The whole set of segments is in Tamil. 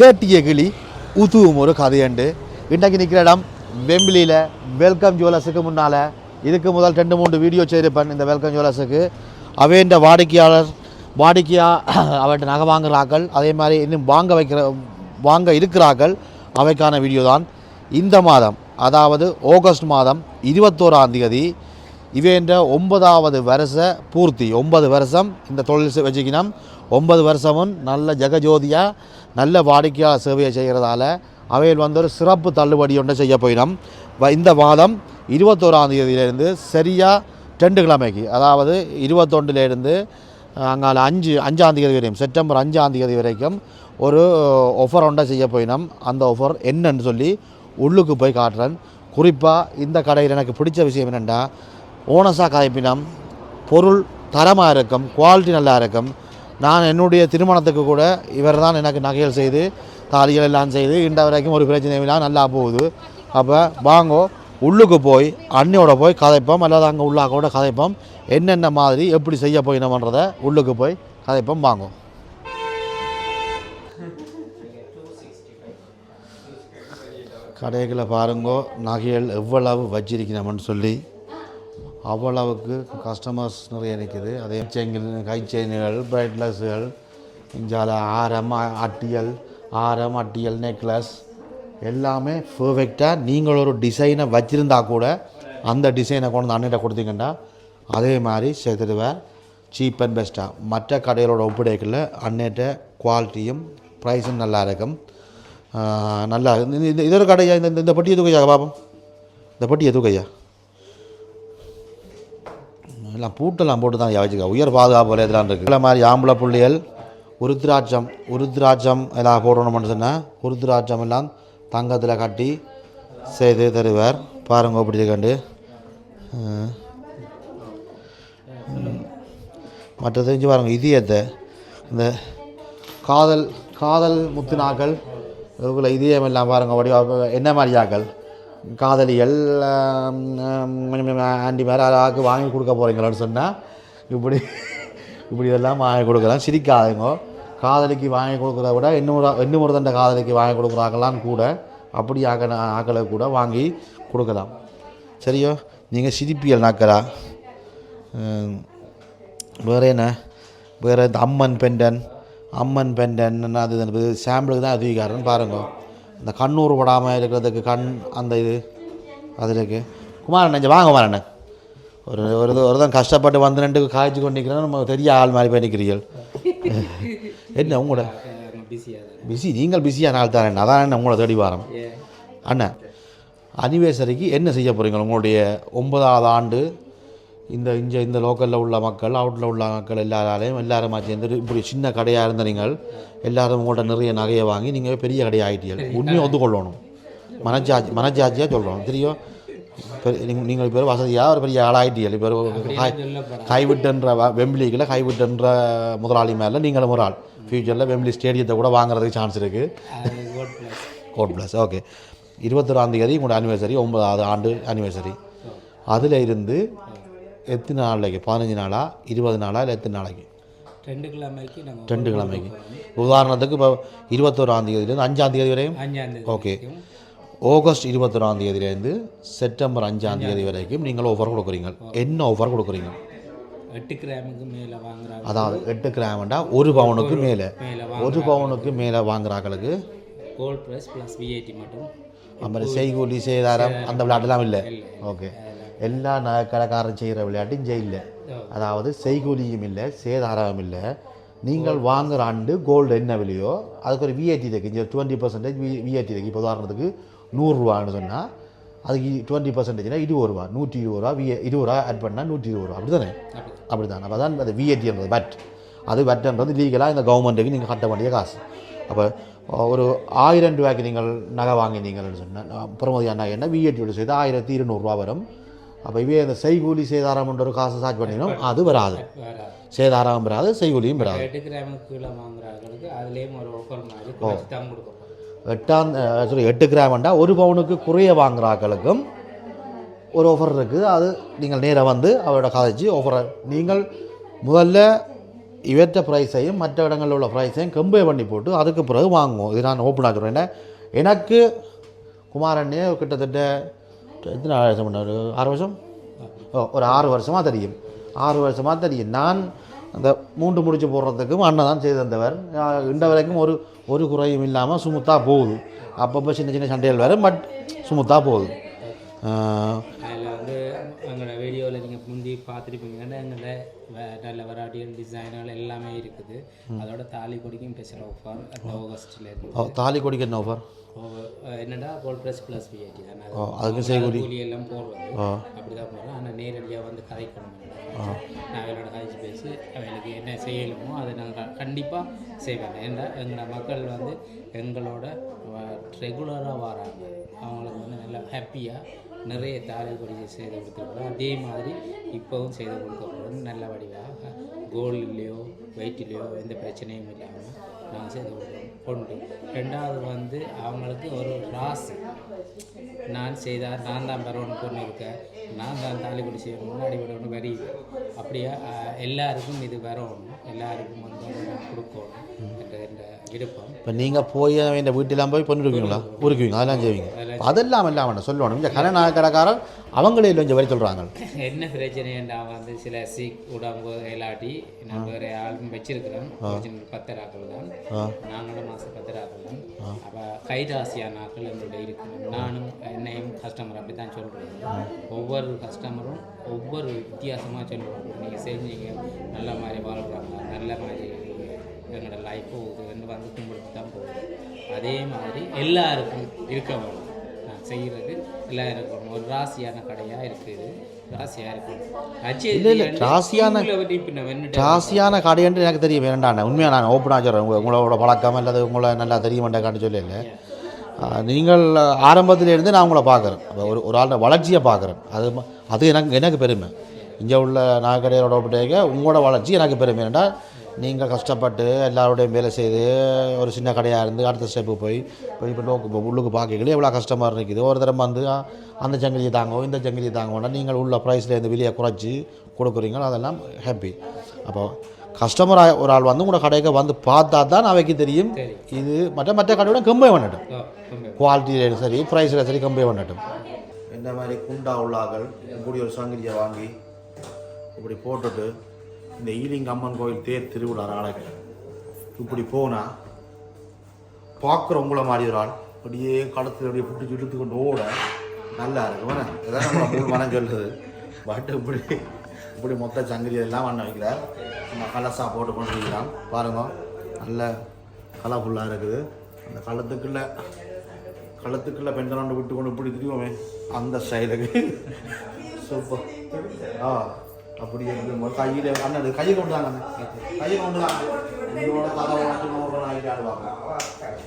கேட்டிய கிளி உதுவும் ஒரு கதையண்டு. இன்றைக்கு நிற்கிற இடம் வெம்பிலியில் வெல்கம் ஜுவல்லர்ஸுக்கு முன்னால். இதுக்கு முதல் ரெண்டு மூன்று வீடியோ செய்திருப்பேன் இந்த வெல்கம் ஜுவல்லர்ஸுக்கு. அவேண்ட வாடிக்கையாளர் வாடிக்கையாக அவர்கிட்ட நகை வாங்குகிறார்கள். அதே மாதிரி இன்னும் வாங்க வைக்கிற வாங்க இருக்கிறார்கள். அவைக்கான வீடியோ தான். இந்த மாதம் அதாவது ஆகஸ்ட் மாதம் இருபத்தோராம் தேதி இவேண்ட ஒன்பதாவது வருஷ பூர்த்தி ஒன்பது வருஷம் இந்த தொழில் செ- வச்சுக்கினோம். ஒன்பது வருஷமும் நல்ல ஜெகஜோதியாக நல்ல வாடிக்கையாளர் சேவையை செய்கிறதால அவையில் வந்து ஒரு சிறப்பு தள்ளுபடி ஒன்றை செய்ய போயிடும். இந்த மாதம் இருபத்தோராம் தேதியிலேருந்து சரியாக ரெண்டு கிழமைக்கு அதாவது இருபத்தொண்டுலேருந்து அங்கால அஞ்சு அஞ்சாம் தேதி வரையும் செப்டம்பர் அஞ்சாம் தேதி வரைக்கும் ஒரு ஒஃபர் ஒன்றை செய்ய போயினோம் அந்த ஒஃபர் என்னன்னு சொல்லி உள்ளுக்கு போய் காட்டுறேன். குறிப்பாக இந்த கடையில் எனக்கு பிடிச்ச விஷயம் என்னென்னா ஓனஸாக கதைப்பினம் பொருள் தரமாக இருக்கும் குவாலிட்டி நல்லா இருக்கும் நான் என்னுடைய திருமணத்துக்கு கூட இவர் தான் எனக்கு நகைகள் செய்து தாலிகள் எல்லாம் செய்து இன்ற வரைக்கும் ஒரு பிரச்சனையும் இல்லாம நல்லா போகுது. அப்போ வாங்கோ உள்ளுக்கு போய் அண்ணியோட போய் கதைப்போம் அல்லது அங்கே உள்ளாக்கோட கதைப்போம். என்னென்ன மாதிரி எப்படி செய்ய போயினோம்ன்றதை உள்ளுக்கு போய் கதைப்போம் வாங்கும் கடைகளை பாருங்கோ நகைகள் எவ்வளவு வச்சிருக்கணும்னு சொல்லி. அவ்வளவுக்கு கஸ்டமர்ஸ் நிறைய இருக்குது அதே செங்கில் கை செயின்கள் பிரைட்லெஸ்கள் இஞ்சால ஆரம் அட்டியல் ஆரம் அட்டியல் நெக்லஸ் எல்லாமே பர்ஃபெக்டாக நீங்கள் ஒரு டிசைனை வச்சுருந்தா கூட அந்த டிசைனை கொண்டு வந்து அண்ணிட்ட கொடுத்தீங்கன்னா அதே மாதிரி செய்துடுவேன் சீப் அண்ட் பெஸ்ட்டாக மற்ற கடைகளோட ஒப்பிடைக்கில் அன்னிட்ட குவாலிட்டியும் ப்ரைஸும் நல்லா இருக்கும். நல்லா இந்த- இந்த இதொரு கடையா? இந்த இந்த- பட்டி பட்டியை தூக்கையா பாப்போம்? இந்த பட்டியை தூக்கையா எல்லாம் பூட்டெல்லாம் போட்டு தான் வச்சுக்க உயர் பாதுகாப்பு இதெல்லாம் இருக்குது இல்லை மாதிரி ஆம்பளை புள்ளிகள் உருத்ராட்சம் உருத்ராட்சம் எல்லாம் போடணும்னு சொன்னால் உருத்ராட்சம் எல்லாம் தங்கத்தில் கட்டி செய்து தருவார். பாருங்க இப்படி கண்டு. மற்ற தெரிஞ்சு பாருங்க இதயத்தை. இந்த காதல் காதல் முத்துனாக்கள் இவங்கள இதயம் எல்லாம் பாருங்க வடிவா என்ன மாதிரியாக்கள்? காதலிகள் எல்லாம் ஆண்டி மேலே அழகாக்கு வாங்கி கொடுக்க போகிறீங்களான்னு சொன்னால் இப்படி இப்படி இதெல்லாம் வாங்கி கொடுக்கலாம். சிரிக்காதுங்க. காதலிக்கு வாங்கி கொடுக்குறத விட இன்னொரு இன்னொரு தண்டை காதலிக்கு வாங்கி கொடுக்குறாங்களான்னு கூட அப்படி ஆக்க ஆக்களை கூட வாங்கி கொடுக்கலாம். சரியோ? நீங்கள் சிரிப்பியல் நாக்கரா? வேறு என்ன? வேறு இந்த அம்மன் பெண்டன் அம்மன் பெண்டன் அது சாம்பிளுக்கு தான் அதிகாரம்னு பாருங்கள் இந்த கண்ணூர் படாமல் இருக்கிறதுக்கு கண் அந்த இது அதில் இருக்கு. குமாரண்ணன் இங்கே வாங்க குமாரண்ணன் ஒரு ஒரு ஒரு தான் கஷ்டப்பட்டு வந்து ரெண்டு காய்ச்சி கொண்டு நிற்கிறேன் நம்ம பெரிய ஆள் மாதிரி போய் நிற்கிறீர்கள் என்ன உங்களோட? பிஸி நீங்கள் பிஸியாக நாள் தானே அதான் என்ன உங்களை தேடி வாரம். ஏன் அண்ணன் அனிவர்சரிக்கு என்ன செய்ய போகிறீங்க உங்களுடைய ஒன்பதாவது ஆண்டு இந்த இங்கே இந்த லோக்கலில் உள்ள மக்கள் அவுட்டில் உள்ள மக்கள் எல்லாராலையும் எல்லாருமா சேர்ந்து இப்படி சின்ன கடையாக இருந்த நீங்கள் எல்லாரும் உங்கள்கிட்ட நிறைய நகையை வாங்கி நீங்கள் பெரிய கடையாக ஆகிட்டீர்கள் உண்மையை ஒத்துக்கொள்ளணும். மனச்சாட்சி மனச்சாட்சியாக சொல்கிறோம் தெரியும்? நீங்கள் இப்போ வசதியாக ஒரு பெரிய ஆளாயிட்டீர்கள். இப்போ கைவிட்டுன்ற வெம்பிலிக்கில் கைவிட்டுன்ற முதலாளி மேலே நீங்களும் ஒரு ஆள். ஃப்யூச்சரில் வெம்பிலி ஸ்டேடியத்தை கூட வாங்குறதுக்கு சான்ஸ் இருக்குது கோட் ப்ளஸ் ஓகே இருபத்தொராம் தேதி உங்களோட அனிவர்சரி ஒன்பதாவது ஆண்டு அனிவர்சரி அதில் இருந்து எத்தனை நாளைக்கு? பதினஞ்சு நாளா? இருபது நாளா? இல்லை எத்தனை நாளைக்கு? ரெண்டு கிழமைக்கு ரெண்டு கிழமைக்கு உதாரணத்துக்கு இப்போ இருபத்தோராம் தேதியிலேருந்து அஞ்சாம் தேதி வரையும்? ஓகே. ஆகஸ்ட் இருபத்தொராம் தேதியிலேருந்து செப்டம்பர் அஞ்சாம் தேதி வரைக்கும் நீங்கள் ஆஃபர் கொடுக்குறீங்க. என்ன ஆஃபர் கொடுக்குறீங்க? எட்டு கிராமுக்கு மேலே வாங்குறாங்க. அதாவது எட்டு கிராமண்டா ஒரு பவுனுக்கு மேலே. ஒரு பவுனுக்கு மேலே வாங்குறாங்களுக்கு கோல்ட் ப்ளஸ் ப்ளஸ் விஐடி மட்டும். நம்ம செய்கூலி சேதாரம் அந்த விளையாட்டுலாம் இல்லை. ஓகே. எல்லா ந- கடைக்காரன் செய்கிற விளையாட்டும் இல்லை அதாவது செய்கூலியும் இல்லை சேதாரமும் இல்லை. நீங்கள் வாங்குற ஆண்டு கோல்டு என்ன விலையோ அதுக்கு ஒரு விஐடி இருக்குது இங்கே டுவெண்ட்டி பர்சன்டேஜ் வி விஐடி இருக்குது இப்போ உதாரணத்துக்கு நூறுரூவான்னு சொன்னால் அதுக்கு டுவெண்ட்டி பர்சன்டேஜ்னா இருபது ரூபா நூற்றி இருபது ரூபா விஏ இருபது ரூபா ஆட் பண்ணால் நூற்றி இருபது ரூபா அப்படி தானே அப்படி தான் அப்போ தான் அது விஐடின்றது பட் அது பட்ன்றது லீகலாக இந்த கவர்மெண்ட்டுக்கு நீங்கள் கட்ட வேண்டிய காசு. அப்போ ஒரு ஆயிரம் ரூபாய்க்கு நீங்கள் நகை வாங்கினீங்கன்னு சொன்னால் பிரமதியான நகை என்ன விஐடியோட செய்து ஆயிரத்தி இருநூறுவா வரும். அப்போ இவே இந்த செய்கூலி சேதாரம்ன்ற ஒரு காசு சார்ஜ் பண்ணினோம் அது வராது. சேதாரம் வராது. செய்கூலியும் வராது. எட்டாம் சாரி எட்டு கிராமண்டா ஒரு பவுனுக்கு குறைய வாங்குறாக்களுக்கும் ஒரு ஆஃபர் இருக்குது. அது நீங்கள் நேராக வந்து அவரோட கதைச்சு ஆஃபரை நீங்கள் முதல்ல இவற்ற ப்ரைஸையும் மற்ற இடங்களில் உள்ள ப்ரைஸையும் கம்பேர் பண்ணி போட்டு அதுக்கு பிறகு வாங்குவோம். இது நான் ஓப்பனாக சொல்கிறேன் ஏன்னா எனக்கு குமாரண்ணே கிட்டத்தட்ட எத்தனை வருஷம் பண்ணாரு ஆறு வருஷம்? ஓ ஒரு ஆறு வருஷமாக தெரியும். ஆறு வருஷமாக தெரியும். நான் அந்த மூன்று முடிச்சு போடுறதுக்கும் அண்ணன் தான் செய்து தந்தவர். நான் வரைக்கும் ஒரு ஒரு குறையும் இல்லாமல் சுமுத்தாக போகுது. அப்பப்போ சின்ன சின்ன சண்டைகள் வரும் பட் சுமுத்தாக போகுது. எங்களோட வீடியோவில் நீங்கள் முந்தி பார்த்துருப்பீங்கன்னா எங்களோட வ- நல்ல வெரைட்டியான டிசைன்கள் எல்லாமே இருக்குது. அதோட தாலி கொடிக்கும் ஸ்பெஷல் ஆஃபர் ஓ, தாலி கொடிக்க என்ன ஆஃபர் என்னடா கோல்ட் ப்ளஸ் ப்ளஸ் விஐடி தான். அதுக்கு செய்கூலி கூலி எல்லாம் போடுறது அப்படி தான் போடுறோம் ஆனால் நேரடியாக வந்து கதைக்கணும். நான் அவளோட கதைச்சு பேசி அவளுக்கு என்ன செய்யணுமோ அதை நாங்கள் கண்டிப்பாக செய்வேன். ஏன்னா எங்களோட மக்கள் வந்து எங்களோட ரெகுலராக வராங்க. அவங்களுக்கு வந்து நல்லா ஹாப்பியாக நிறைய தாலி கொடியை செய்து கொடுத்துருக்குறோம் அதே மாதிரி இப்போவும் செய்து கொடுக்கப்படும் நல்ல வடிவாக கோல்டுலேயோ வெயிட்லேயோ எந்த பிரச்சனையும் இல்லாமல் நாங்கள் செய்து கொடுக்குறோம். கொண்டு ரெண்டாவது வந்து அவங்களுக்கு ஒரு ராசி நான் செய்தால் நான் தான் பெறணும் பொண்ணு இருக்கேன் நான் தான் தாலி குடி செய்யணும் முன்னாடி விடணும் வரியுது அப்படியே? எல்லாருக்கும் இது வரணும் எல்லாருக்கும் வந்து கொடுக்கணும் என்ற விருப்பம். இப்போ நீங்கள் போய் இந்த வீட்டெல்லாம் போய் பண்ணிருக்கீங்களா? உருக்குவீங்க அதெல்லாம் செய்வீங்க. அதெல்லாம் இல்லாமல் சொல்லணும். இந்த கனநாயக கடைக்காரர் அவங்களே கொஞ்சம் வரி சொல்கிறாங்க என்ன பிரச்சனைண்டா வந்து சில சீக் உடம்பு இல்லாட்டி நான் வேறு ஆளும் வச்சிருக்கிறேன். ஒரிஜினல் பத்தராக்கள் தான். நாங்களும் மாதம் பத்தராக்கள் தான். அப்போ கைராசியான ஆக்கள் எங்கள்கிட்ட இருக்கு. நானும் என்னையும் கஸ்டமர் அப்படி தான் சொல்கிறேன் ஒவ்வொரு கஸ்டமரும் ஒவ்வொரு வித்தியாசமாக சொல்லுவாங்க. நீங்கள் செஞ்சீங்க நல்ல மாதிரி வாழ்கிறாங்க நல்ல மாதிரி எங்களோட லைஃப் போகுதுன்னு வந்து கும்பிட்டு தான் போகுது. அதே மாதிரி எல்லாருக்கும் இருக்க வேணும். நான் செய்கிறது எல்லாம் இருக்கணும் ஒரு ராசியான கடையாக இருக்குது ராசியான- கடைன்ட்டு எனக்கு தெரியும். வேண்டாண்ணே உண்மையாக நான் ஓப்பனாக சொல்கிறேன் உங்க உங்களோட பழக்கம் அல்லது உங்களை நல்லா தெரிய மாட்டேக்கான்னு சொல்லல. நீங்கள் ஆரம்பத்திலேருந்து நான் உங்களை பார்க்குறேன். அப்போ ஒரு ஒரு ஆளோட வளர்ச்சியை பார்க்குறேன். அது அது எனக்கு எனக்கு பெருமை. இங்கே உள்ள நாகடையோட ஒப்பிட்டேங்க உங்களோட வளர்ச்சி எனக்கு பெருமை. ஏன்டா நீங்கள் கஷ்டப்பட்டு எல்லாரோடையும் வேலை செய்து ஒரு சின்ன கடையாக இருந்து அடுத்த ஸ்டெப்பு போய் போய் இப்போ நோக்கு உள்ளுக்கு பார்க்கல எவ்வளோ கஷ்டமாக இருக்குது ஒரு தரம் வந்து அந்த ஜங்கிலியை தாங்கோ இந்த ஜங்கிலியை தாங்கோன்னா நீங்கள் உள்ள ப்ரைஸில் இருந்து வெளியே குறைச்சி கொடுக்குறீங்களோ அதெல்லாம் ஹாப்பி அப்போ கஸ்டமர் ஒரு ஆள் வந்து உங்களோட கடைக்கு வந்து பார்த்தா தான் அவைக்கு தெரியும். இது மற்ற மற்ற கடையோட கம்பேர் பண்ணட்டும். குவாலிட்டியில் சரி ப்ரைஸில் சரி கம்பேர் பண்ணட்டும். இந்த மாதிரி குண்டா உள்ளாக்கள் இப்படி ஒரு சங்கிலியை வாங்கி இப்படி போட்டுட்டு இந்த ஈலிங் அம்மன் கோயில் தேர் திருவிழா நாளைக்கு இப்படி போனால் பார்க்குற உங்களை மாதிரி ஒரு ஆள் அப்படியே களத்தில் அப்படியே பிடிச்சி இழுத்து கொண்டு ஓட நல்லா இருக்கும். என்ன? இதான் நம்ம மனம் சொல்லுது. பட் இப்படி இப்படி மொத்த சங்கிலி எல்லாம் வண்ண வைக்கிறார் நம்ம கலசா போட்டு கொண்டு வைக்கலாம் பாருங்க நல்ல கலர்ஃபுல்லாக இருக்குது. அந்த களத்துக்குள்ள களத்துக்குள்ள பெண்கள் விட்டு கொண்டு இப்படி திரிவோமே அந்த ஸ்டைலுக்கு. சூப்பர். ஆ அப்படி இருக்கும்போது கையில் அண்ணன் இது கையை கொண்டு தாங்க கையை கொண்டு தாங்க இதோட தலை மட்டும் நூறு ஆகிட்டு ஆடுவாங்க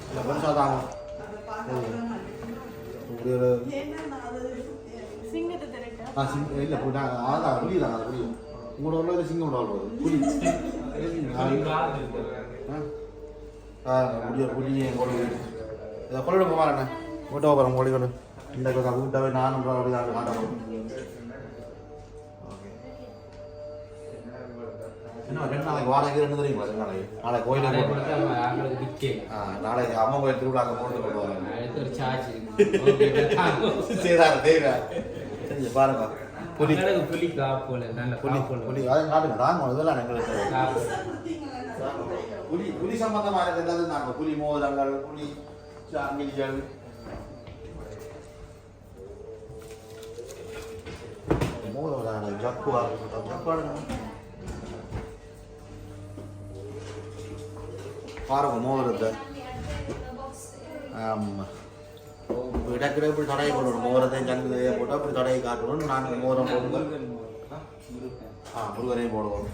இல்லை பெருசாக தாங்க. இப்படி ஒரு ஆ சிங் இல்லை புளி தாங்க அது புளி உங்களோட உள்ள சிங்கம் உள்ள போகுது புளி ஆ? இதை போவாரண்ணே கூட்ட போகிறோம் கொள்ளி கொண்டு இந்த கூட்டாவே நானும் அப்படி தான் மாட்டேன். என்ன ரெண்டு நாளைக்கு வாடகை ரெண்டு தெரியுமா ரெண்டு நாளைக்கு? நாளைக்கு கோயிலுக்கு ஆ நாளைக்கு அம்மா கோயில் திருவிழாக்கு போட்டு கொண்டு சரிதான் தேவை. சரி பாருங்க. புலி. புலி காப்போல நல்ல புலி புலி. அதை காட்டுங்க தாங்க இதெல்லாம் எங்களுக்கு புலி புலி சம்பந்தமாக இருக்கிறது நாங்கள் புலி மோதிரங்கள் புலி சாங்கிலிகள். மோதிரம் ஜக்குவா ஜக்குவாடுங்க பாருங்க மோதிரத்தை. ஆமாம் இடக்கிற இப்படி தடையை போடணும் மோதிரத்தையும் சங்கிலியை போட்டால் இப்படி தடையை காட்டணும் நாங்கள் மோதிரம் போடுங்க ஆ முருகரையும் போடுவோம்.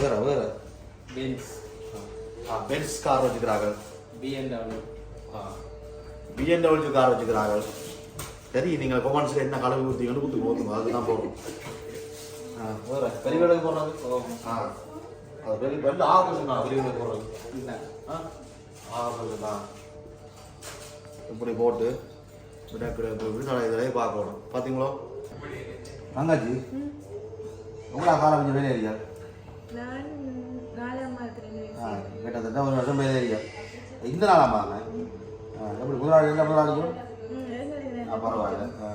வேற வேற பென்ஸ் ஆ பென்ஸ் கார் வச்சுக்கிறார்கள். பிஎன்டபிள்யூ பிஎன்டபிள்யூ கார் வச்சுக்கிறார்கள். சரி நீங்கள் கொமன்ஸில் என்ன கலவு ஊற்றிங்கன்னு ஊற்றி ஊற்றுங்க அதுதான் போடும் ஆ வேற பெரிய வேலைக்கு போடுறது ஆ அது பெரிய பெரிய ஆஃபீஸ் தான் பெரிய வேலைக்கு போடுறது? இல்லை. ஆ ஆஃபீஸ் தான் இப்படி போட்டு விடக்கிற விடுதலை பார்க்கணும் பார்த்தீங்களோ தங்காச்சி உங்களா கொஞ்சம் வேலையா இல்லையா நான் நான் கிட்டத்தட்ட ஒரு வருஷம் தெரியும் இந்த நாளாமா எப்படி முதலாளி முதலாளியும் ஆ, பரவாயில்ல ஆ.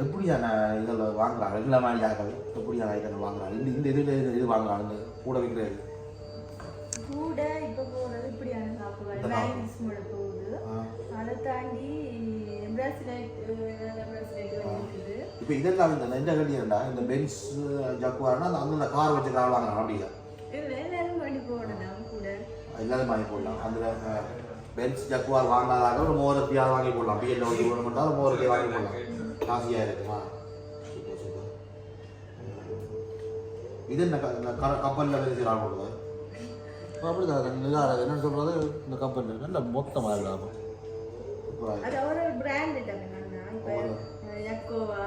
எப்படியான இதில் வாங்குறாங்க எல்லா மாதிரி ஆக்கள் எப்படியான ஐட்டங்கள் வாங்குறாங்க இந்த இந்த இதில் இது இது வாங்குறாங்க கூட விற்கிறது கூட இப்ப போறது இப்படியான சாப்பிடுவாங்க அதை தாண்டி இப்போ இதெல்லாம் இந்த எந்த கட்டியா இந்த பென்ஸ் ஜக்குவார்னா அந்த கார் வச்சு கார் வாங்குறாங்க அப்படியா? எல்லாரும் வாங்கி போடலாம். அதில் பென்ஸ் ஜக்குவார் வாங்கினாதாக ஒரு மோரத்தியாக வாங்கி போடலாம்? பிஎல் ஒன்று வேணுமெண்டா ஒரு மோரத்தியாக வாங்கி போடலாம்? காசியாக இருக்குமா? Super super. இது என்ன இந்த கப்பலில் வேலை போடுது அப்படி தான் என்னன்னு சொல்கிறது இந்த கப்பல் நல்ல மொத்தமாக இருக்கும் சூப்பராக அது ஒரு பிராண்டட் இப்போ யக்கோவா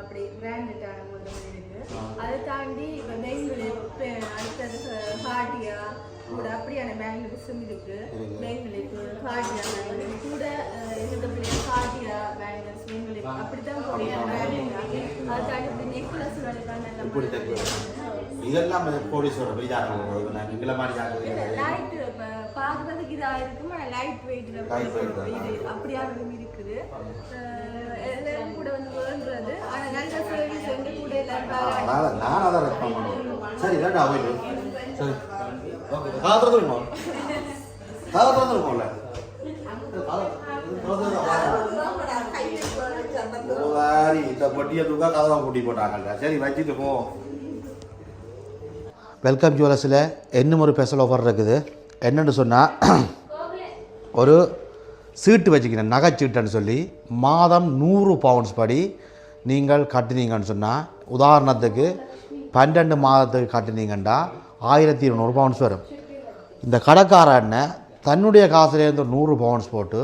அப்படி பிராண்டடான முதல்ல இருக்கு. அதை தாண்டி இப்போ பெங்களூர் அடுத்தது ஹாட்டியா கூட அப்படியான பேங்கிள்ஸும் இருக்கு. பெங்களுக்கு ஹாட்டியா பேங்கிள்ஸ் கூட எங்க பிள்ளைங்க ஹாட்டியா பெங்களுக்கு அப்படித்தான் போடுறாங்க. branded. அதை தாண்டி இப்படி நெக்லஸ் தைக்கிறது. இதெல்லாம் போலீஸோட பெரியார்கள் நாங்கள் எங்களை மாதிரி லைட் பார்க்கறதுக்கு இதா இருக்கும் லைட் வெயிட்ல Light weight தான். இது அப்படியாகவும் இருக்குது. எல்லாரும் கூட வந்து வேண்டுறது ஆனா நல்ல சர்வீஸ் எங்க கூட எல்லாரும் நான் அதை ரெஸ்பாண்ட் பண்ணுவேன் சரி இல்லாட்டா போயிட்டு சரி. ஓகே காலை திறந்து விடணும் காலை திறந்து இருக்கோம்ல வெல்கம் ஜுவல்லர்ஸில் இன்னும் ஒரு ஸ்பெஷல் ஆஃபர் இருக்குது. என்னென்னு சொன்னால் ஒரு சீட்டு வச்சுக்கிறேன் நகைச்சீட்டுன்னு சொல்லி மாதம் நூறு பவுன்ஸ் படி நீங்கள் கட்டினீங்கன்னு சொன்னால் உதாரணத்துக்கு பன்னெண்டு மாதத்துக்கு கட்டினீங்கன்னா ஆயிரத்தி இருநூறு பவுன்ஸ் வரும். இந்த கடைக்கார அண்ணன் தன்னுடைய காசுலேருந்து நூறு பவுன்ஸ் போட்டு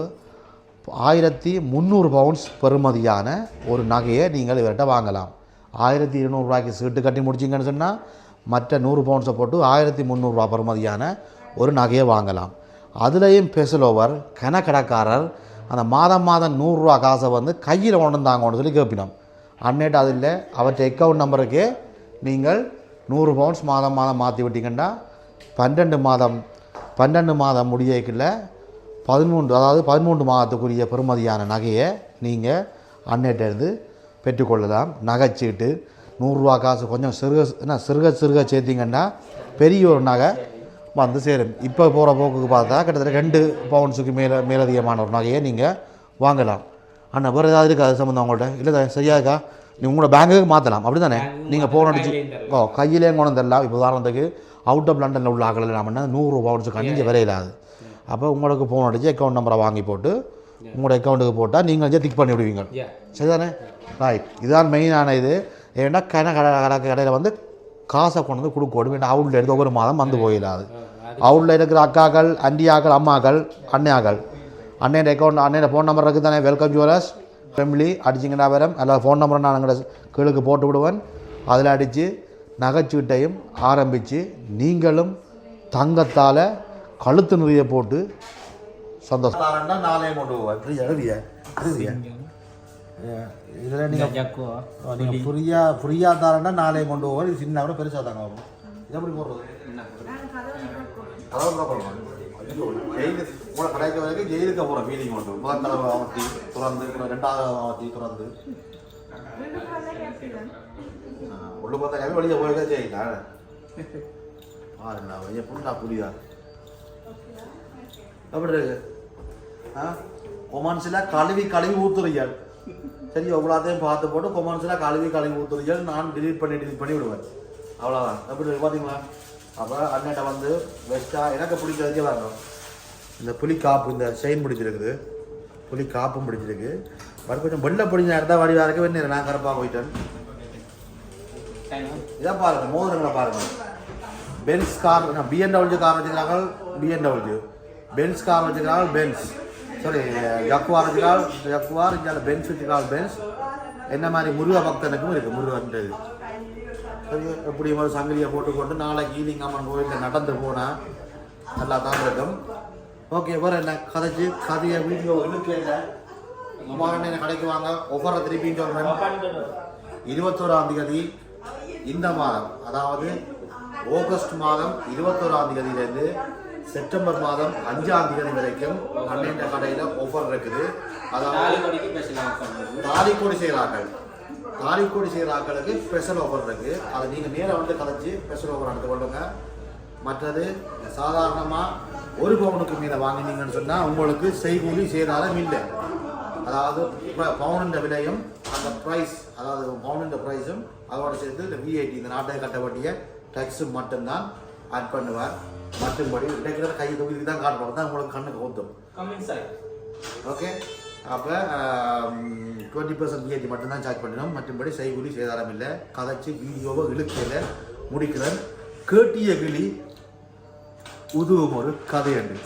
ஆயிரத்தி முந்நூறு பவுன்ஸ் பெறுமதியான ஒரு நகையை நீங்கள் இவர்கிட்ட வாங்கலாம். ஆயிரத்தி இருநூறுவாய்க்கு சீட்டு கட்டி முடிச்சிங்கன்னு சொன்னால் மற்ற நூறு பவுன்ஸை போட்டு ஆயிரத்தி முந்நூறுரூவா பெறுமதியான ஒரு நகையை வாங்கலாம். அதுலேயும் பேசலோவர் கணக்கடைக்காரர் அந்த மாதம் மாதம் நூறுரூவா காசை வந்து கையில் கொண்டு தாங்கன்னு சொல்லி கேட்பினோம் அன்னேட்டு அது இல்லை. அவற்றை அக்கௌண்ட் நம்பருக்கே நீங்கள் நூறு பவுன்ஸ் மாதம் மாதம் மாற்றி விட்டீங்கன்னா பன்னெண்டு மாதம் பன்னெண்டு மாதம் முடியக்குள்ள பதிமூன்று அதாவது பதிமூன்று மாதத்துக்குரிய பெறுமதியான நகையை நீங்கள் அன்னேட்டேருந்து பெற்றுக்கொள்ளலாம் நகைச்சீட்டு நூறுரூவா காசு கொஞ்சம் சிறுக என்ன சிறுக சிறுக சேர்த்திங்கன்னா பெரிய ஒரு நகை வந்து சேரும். இப்போ போகிற போக்குக்கு பார்த்தா கிட்டத்தட்ட ரெண்டு பவுன்ஸுக்கு மேலே மேலதிகமான ஒரு நகையை நீங்கள் வாங்கலாம். அண்ணா வேறு ஏதாவது இருக்கா? அது சம்மந்தம் உங்கள்கிட்ட இல்லை தான் சரியா இருக்கா? நீங்கள் உங்களோட பேங்குக்கு மாற்றலாம் அப்படி தானே நீங்கள் போன் அடிச்சு ஓ கையிலே கொண்டு தரலாம். இப்போ உதாரணத்துக்கு அவுட் ஆஃப் லண்டனில் உள்ள ஆக்கள் என்ன நூறு பவுன்ஸுக்கு அஞ்சு வரையிலாது அப்போ உங்களுக்கு ஃபோன் அடித்து அக்கௌண்ட் நம்பரை வாங்கி போட்டு உங்களோட அக்கௌண்ட்டுக்கு போட்டால் நீங்கள் வந்து திக் பண்ணி விடுவீங்க யா சரிதானே ரைட் இதுதான் மெயினான இது. ஏன்னா கடை கடை கடை கடையில் வந்து காசை கொண்டு வந்து கொடுக்கணும் வேண்டாம் அவுட்டில் எடுத்து ஒவ்வொரு மாதம் வந்து போயிடாது. அவுட்டில் இருக்கிற அக்காக்கள் அண்டியாக்கள் அம்மாக்கள் அண்ணையாக்கள். அண்ணன் அக்கௌண்ட் அண்ணன் ஃபோன் நம்பர் இருக்குது தானே வெல்கம் ஜுவலர்ஸ் ஃபேமிலி அடிச்சிங்கன்னா வரும் அதில் ஃபோன் நம்பரை நான் எங்களை கீழுக்கு போட்டு விடுவேன். அதில் அடித்து நகைச்சீட்டையும் ஆரம்பித்து நீங்களும் தங்கத்தால் கழுத்து நிறைய போட்டு சந்தோஷம். நாளே கொண்டு இதில் நீங்கள் நீங்கள் ஃப்ரீயாக ஃப்ரீயாக தரேன்னா நாளே கொண்டு போவோம் சின்ன விட பெருசாக தாங்க வரும். இது எப்படி போடுறது? கதவு போடணும் ஜெயிலு உங்களை கடைக்க வரைக்கும் ஜெயிலுக்கு அப்புறம் ஃபீலிங் உண்டு முதல் தடவை அவத்தி துறந்து ரெண்டாவது அவத்தி துறந்து உள்ள பார்த்தா கவி வெளியே போயிருக்கா ஜெயிலா பாருங்களா வெளியே புண்டா புரியுதா எப்படி இருக்கு ஆ கொமான்ஸில் கழுவி கழுவி ஊத்துறீங்க சரி எவ்வளோத்தையும் பார்த்து போட்டு கொமான்ஸில் கழுவி கழுவி ஊத்துறீங்க நான் டிலீட் பண்ணி டிலீட் பண்ணி விடுவேன் அவ்வளோதான் எப்படி இருக்கு பார்த்தீங்களா அப்போ அண்ணன்ட்ட வந்து பெஸ்ட்டாக எனக்கு பிடிச்சதுக்கே வரணும் இந்த புலி காப்பு இந்த செயின் பிடிச்சிருக்குது. புலி காப்பும் பிடிச்சிருக்கு. பட் கொஞ்சம் வெள்ளை பிடிச்ச நேரத்தான் வடிவாக இருக்க வேண்டிய நான் கரப்பாக போயிட்டேன். இதை பாருங்கள் மோதிரங்களை பாருங்கள் பென்ஸ் கார் பிஎன்டபிள்யூ கார் வச்சுக்கிறாங்க பிஎன்டபிள்யூ பென்ஸ் கார் வச்சுக்கிறாங்க பென்ஸ் சாரி ஜக்குவார் வச்சுக்கிறாள் ஜக்குவார் இங்கே பென்ஸ் வச்சுக்கிறாள் பென்ஸ் என்ன மாதிரி முருக பக்தனுக்கும் இருக்குது முருகன் இது சரி எப்படி ஒரு சங்கிலியை போட்டுக்கொண்டு நாளைக்கு ஈவினிங் அம்மன் கோயிலில் நடந்து போனால் நல்லா தான் இருக்கும். ஓகே வேறு என்ன? கதைச்சு கதையை வீடியோ இழுக்கல அம்மாவன் என்ன கடைக்கு வாங்க. ஒவ்வொரு திருப்பியும் சொல்கிறேன் இருபத்தோராம் தேதி இந்த மாதம் அதாவது ஆகஸ்ட் மாதம் இருபத்தோராம் தேதியிலேருந்து செப்டம்பர் மாதம் அஞ்சாம் தேதி வரைக்கும் அண்ணன் கடையில் ஆஃபர் இருக்குது. அதாவது தாலிக்கொடிக்கு ஸ்பெஷல் செய்கிறார்கள் தாலிக்கோடி செய்கிறாக்களுக்கு ஸ்பெஷல் ஆஃபர் இருக்கு. அதை நீங்கள் நேராக வந்து கலைச்சி ஸ்பெஷல் ஆஃபர் எடுத்து கொள்ளுங்க. மற்றது சாதாரணமாக ஒரு பவுனுக்கு மீதை வாங்கினீங்கன்னு சொன்னால் உங்களுக்கு செய்கூலி சேதாரம் இல்லை. அதாவது பவுனுன்ற விலையும் அந்த ப்ரைஸ் அதாவது பவுனுன்ற ப்ரைஸும் அதோட சேர்த்து இந்த விஐடி இந்த நாட்டை கட்ட வேண்டிய டேக்ஸும் மட்டும்தான் ஆட் பண்ணுவார். மற்றும்படி கிடைக்கிற கை தொகுதிக்கு தான் காட்டப்படும் தான் உங்களுக்கு கண்ணுக்கு ஊத்தும் ஓகே அப்போ டுவெண்ட்டி பர்சன்ட் விஐடி மட்டும்தான் சார்ஜ் பண்ணணும். மற்றபடி செய்கூலி சேதாரம் இல்லை. கதைச்சு வீடியோவை இழுக்கையில் முடிக்கிறேன். கேட்டிய கிளி உதுவும் ஒரு கதை நன்றி.